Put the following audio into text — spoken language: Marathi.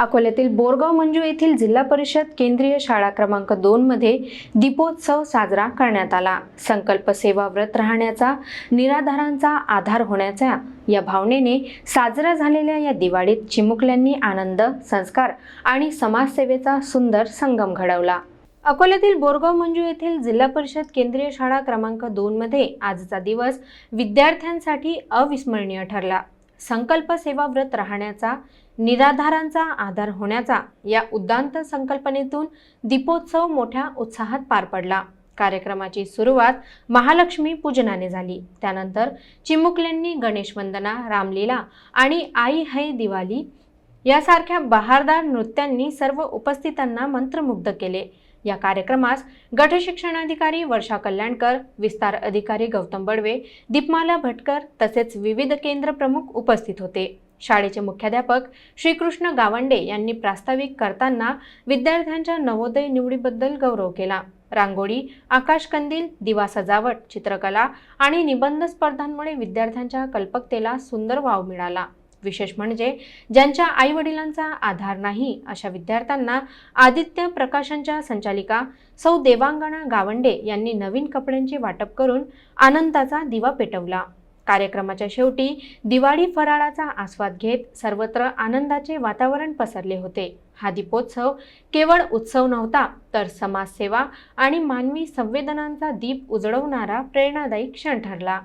अकोल्यातील बोरगाव मंजू येथील जिल्हा परिषद केंद्रीय शाळा क्रमांक दोन मध्ये दीपोत्सव साजरा करण्यात आला. संकल्प सेवा व्रत राहण्याचा निराधारांचा आधार होण्याचा या भावनेने साजरा झालेल्या या दिवाळीत चिमुकल्यांनी आनंद संस्कार आणि समाजसेवेचा सुंदर संगम घडवला. अकोल्यातील बोरगाव मंजू येथील जिल्हा परिषद केंद्रीय शाळा क्रमांक दोन मध्ये आजचा दिवस विद्यार्थ्यांसाठी अविस्मरणीय ठरला. संकल्प सेवा व्रत राहण्याचा निराधारांचा आधार होण्याचा या उद्दांत संकल्पनेतून दीपोत्सव मोठ्या उत्साहात पार पडला. कार्यक्रमाची सुरुवात महालक्ष्मी पूजनाने झाली. त्यानंतर चिमुकल्यांनी गणेश वंदना रामलीला आणि आई है दिवाळी यासारख्या बहारदार नृत्यांनी सर्व उपस्थितांना मंत्रमुग्ध केले. या कार्यक्रमास गट शिक्षणाधिकारी वर्षा कल्याणकर विस्तार अधिकारी गौतम बडवे दीपमाला भटकर तसेच विविध केंद्र प्रमुख उपस्थित होते. शाळेचे मुख्याध्यापक श्रीकृष्ण गावंडे यांनी प्रास्ताविक करताना विद्यार्थ्यांच्या नवोदय निवडीबद्दल गौरव केला. रांगोळी आकाशकंदील दिवा सजावट चित्रकला आणि निबंध स्पर्धांमुळे विद्यार्थ्यांच्या कल्पकतेला सुंदर वाव मिळाला. विशेष म्हणजे ज्यांच्या आई वडिलांचा आधार नाही अशा विद्यार्थ्यांना आदित्य प्रकाशनच्या संचालिका सौ देवांगणा गावंडे यांनी नवीन कपड्यांचे वाटप करून आनंदाचा दिवा पेटवला. कार्यक्रमाच्या शेवटी दिवाळी फराळाचा आस्वाद घेत सर्वत्र आनंदाचे वातावरण पसरले होते. हा दीपोत्सव केवळ उत्सव नव्हता तर समाजसेवा आणि मानवी संवेदनांचा दीप उजळवणारा प्रेरणादायी क्षण ठरला.